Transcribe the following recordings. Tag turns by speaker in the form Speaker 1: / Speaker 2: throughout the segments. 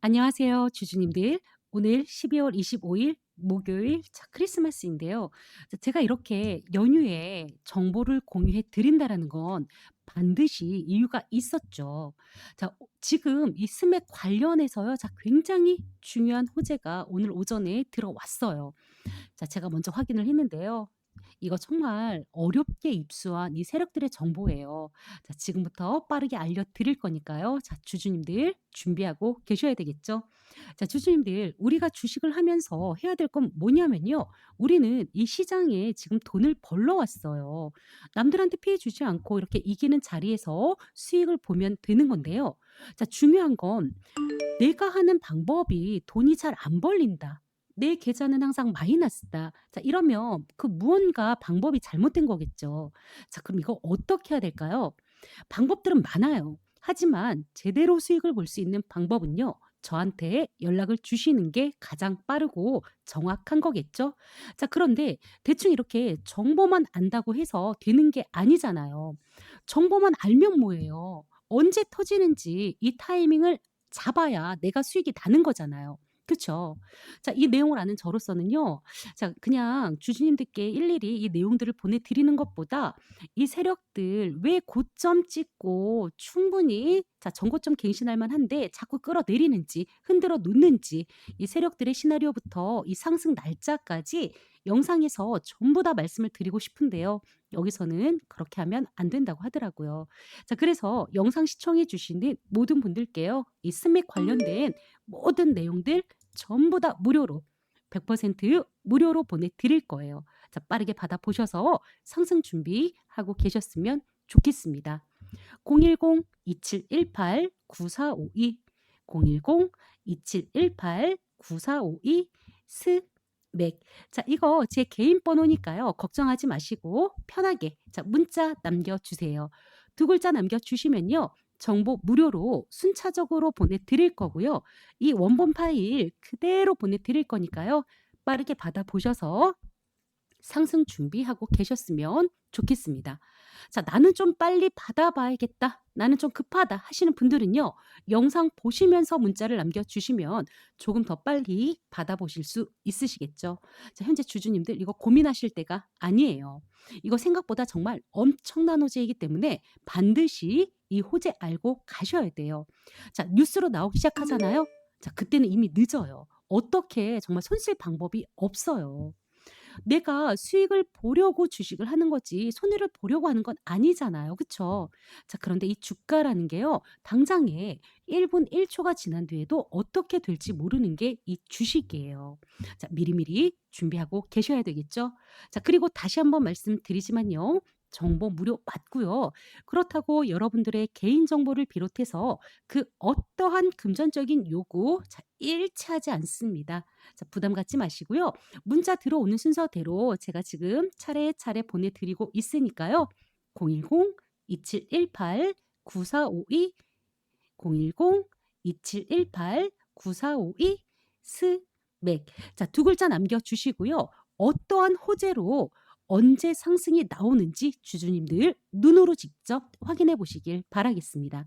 Speaker 1: 안녕하세요, 주주님들. 오늘 12월 25일 목요일 자, 크리스마스인데요. 자, 제가 이렇게 연휴에 정보를 공유해 드린다라는 건 반드시 이유가 있었죠. 자, 오- 지금 이 스맥 관련해서요. 자, 굉장히 중요한 호재가 오늘 오전에 들어왔어요. 자, 제가 먼저 확인을 했는데요. 이거 정말 어렵게 입수한 이 세력들의 정보예요. 자, 지금부터 빠르게 알려드릴 거니까요. 자, 주주님들 준비하고 계셔야 되겠죠. 자, 주주님들, 우리가 주식을 하면서 해야 될 건 뭐냐면요. 우리는 이 시장에 지금 돈을 벌러 왔어요. 남들한테 피해 주지 않고 이렇게 이기는 자리에서 수익을 보면 되는 건데요. 자, 중요한 건 내가 하는 방법이 돈이 잘 안 벌린다. 내 계좌는 항상 마이너스다. 자, 이러면 그 무언가 방법이 잘못된 거겠죠. 자, 그럼 이거 어떻게 해야 될까요? 방법들은 많아요. 하지만 제대로 수익을 볼 수 있는 방법은요. 저한테 연락을 주시는 게 가장 빠르고 정확한 거겠죠. 자, 그런데 대충 이렇게 정보만 안다고 해서 되는 게 아니잖아요. 정보만 알면 뭐예요? 언제 터지는지 이 타이밍을 잡아야 내가 수익이 나는 거잖아요. 그쵸? 자, 이 내용을 아는 저로서는요. 자, 그냥 주주님들께 일일이 이 내용들을 보내 드리는 것보다 이 세력들 왜 고점 찍고 충분히 자, 전고점 갱신할 만한데 자꾸 끌어내리는지 흔들어 놓는지 이 세력들의 시나리오부터 이 상승 날짜까지 영상에서 전부 다 말씀을 드리고 싶은데요. 여기서는 그렇게 하면 안 된다고 하더라고요. 자, 그래서 영상 시청해 주시는 모든 분들께요. 이 스맥 관련된 모든 내용들 전부 다 무료로 100% 무료로 보내드릴 거예요. 자, 빠르게 받아보셔서 상승 준비하고 계셨으면 좋겠습니다. 010-2718-9452 010-2718-9452 스 맥 자, 이거 제 개인 번호니까요. 걱정하지 마시고 편하게 자, 문자 남겨주세요. 두 글자 남겨주시면요. 정보 무료로 순차적으로 보내드릴 거고요. 이 원본 파일 그대로 보내드릴 거니까요. 빠르게 받아보셔서 상승 준비하고 계셨으면 좋겠습니다. 자, 나는 좀 빨리 받아봐야겠다. 나는 좀 급하다 하시는 분들은요. 영상 보시면서 문자를 남겨주시면 조금 더 빨리 받아보실 수 있으시겠죠. 자, 현재 주주님들 이거 고민하실 때가 아니에요. 이거 생각보다 정말 엄청난 호재이기 때문에 반드시 이 호재 알고 가셔야 돼요. 자, 뉴스로 나오기 시작하잖아요. 자, 그때는 이미 늦어요. 어떻게 정말 손쓸 방법이 없어요. 내가 수익을 보려고 주식을 하는 거지 손해를 보려고 하는 건 아니잖아요. 그쵸? 자, 그런데 이 주가라는 게요. 당장에 1분 1초가 지난 뒤에도 어떻게 될지 모르는 게 이 주식이에요. 자, 미리미리 준비하고 계셔야 되겠죠? 자, 그리고 다시 한번 말씀드리지만요. 정보 무료 맞고요. 그렇다고 여러분들의 개인 정보를 비롯해서 그 어떠한 금전적인 요구 자, 일치하지 않습니다. 자, 부담 갖지 마시고요. 문자 들어오는 순서대로 제가 지금 차례차례 보내드리고 있으니까요. 010-2718-9452 010-2718-9452 스맥 자, 두 글자 남겨주시고요. 어떠한 호재로 언제 상승이 나오는지 주주님들 눈으로 직접 확인해 보시길 바라겠습니다.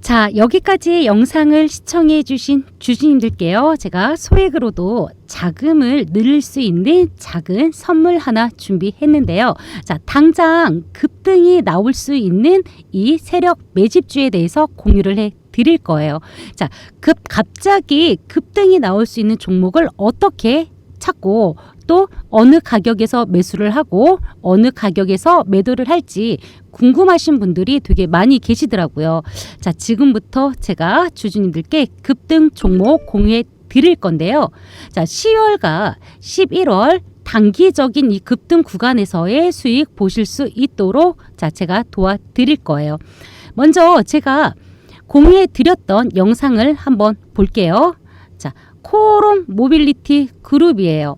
Speaker 1: 자, 여기까지 영상을 시청해 주신 주주님들께요. 제가 소액으로도 자금을 늘릴 수 있는 작은 선물 하나 준비했는데요. 자, 당장 급등이 나올 수 있는 이 세력 매집주에 대해서 공유를 해 드릴 거예요. 자, 급 갑자기 급등이 나올 수 있는 종목을 어떻게 찾고 또 어느 가격에서 매수를 하고 어느 가격에서 매도를 할지 궁금하신 분들이 되게 많이 계시더라고요. 자, 지금부터 제가 주주님들께 급등 종목 공유해 드릴 건데요. 자, 10월과 11월 단기적인 이 급등 구간에서의 수익 보실 수 있도록 자, 제가 도와드릴 거예요. 먼저 제가 공유해 드렸던 영상을 한번 볼게요. 자, 코롬 모빌리티 그룹이에요.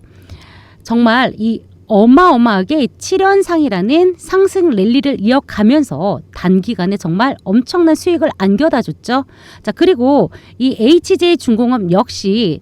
Speaker 1: 정말 이 어마어마하게 7연상이라는 상승 랠리를 이어가면서 단기간에 정말 엄청난 수익을 안겨다 줬죠. 자, 그리고 이 HJ 중공업 역시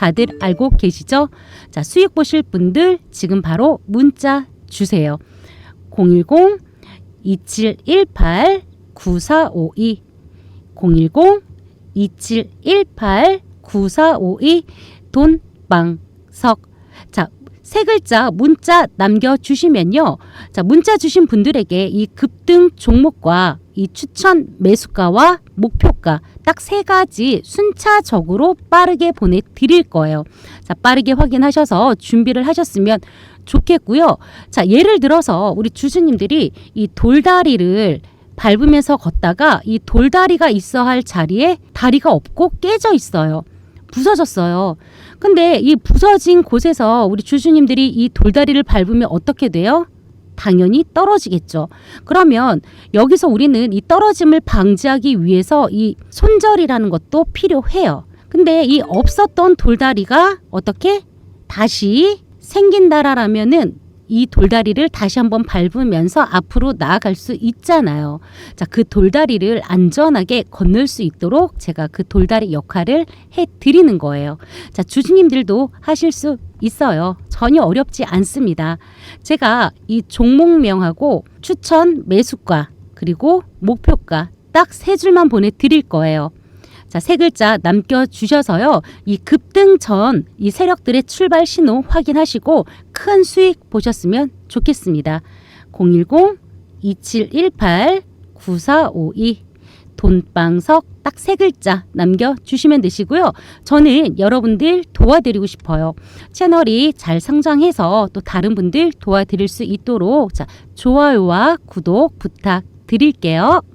Speaker 1: 다들 알고 계시죠? 자, 수익 보실 분들 지금 바로 문자 주세요. 010 2718 9452 010 2718 9452 돈방석 자, 세 글자 문자 남겨 주시면요. 자, 문자 주신 분들에게 이 급등 종목과 이 추천 매수가와 목표가 딱 세 가지 순차적으로 빠르게 보내드릴 거예요. 자, 빠르게 확인하셔서 준비를 하셨으면 좋겠고요. 자, 예를 들어서 우리 주주님들이 이 돌다리를 밟으면서 걷다가 이 돌다리가 있어 할 자리에 다리가 없고 깨져 있어요. 부서졌어요. 근데 이 부서진 곳에서 우리 주주님들이 이 돌다리를 밟으면 어떻게 돼요? 당연히 떨어지겠죠. 그러면 여기서 우리는 이 떨어짐을 방지하기 위해서 이 손절이라는 것도 필요해요. 근데 이 없었던 돌다리가 어떻게 다시 생긴다라면은 이 돌다리를 다시 한번 밟으면서 앞으로 나아갈 수 있잖아요. 자, 그 돌다리를 안전하게 건널 수 있도록 제가 그 돌다리 역할을 해 드리는 거예요. 자, 주주님들도 하실 수 있어요. 전혀 어렵지 않습니다. 제가 이 종목명하고 추천 매수가 그리고 목표가 딱 세 줄만 보내 드릴 거예요. 자, 세 글자 남겨 주셔서요. 이 급등 전 이 세력들의 출발 신호 확인하시고 큰 수익 보셨으면 좋겠습니다. 010 2718 9452 돈방석 딱 세 글자 남겨 주시면 되시고요. 저는 여러분들 도와드리고 싶어요. 채널이 잘 성장해서 또 다른 분들 도와드릴 수 있도록 자, 좋아요와 구독 부탁드릴게요.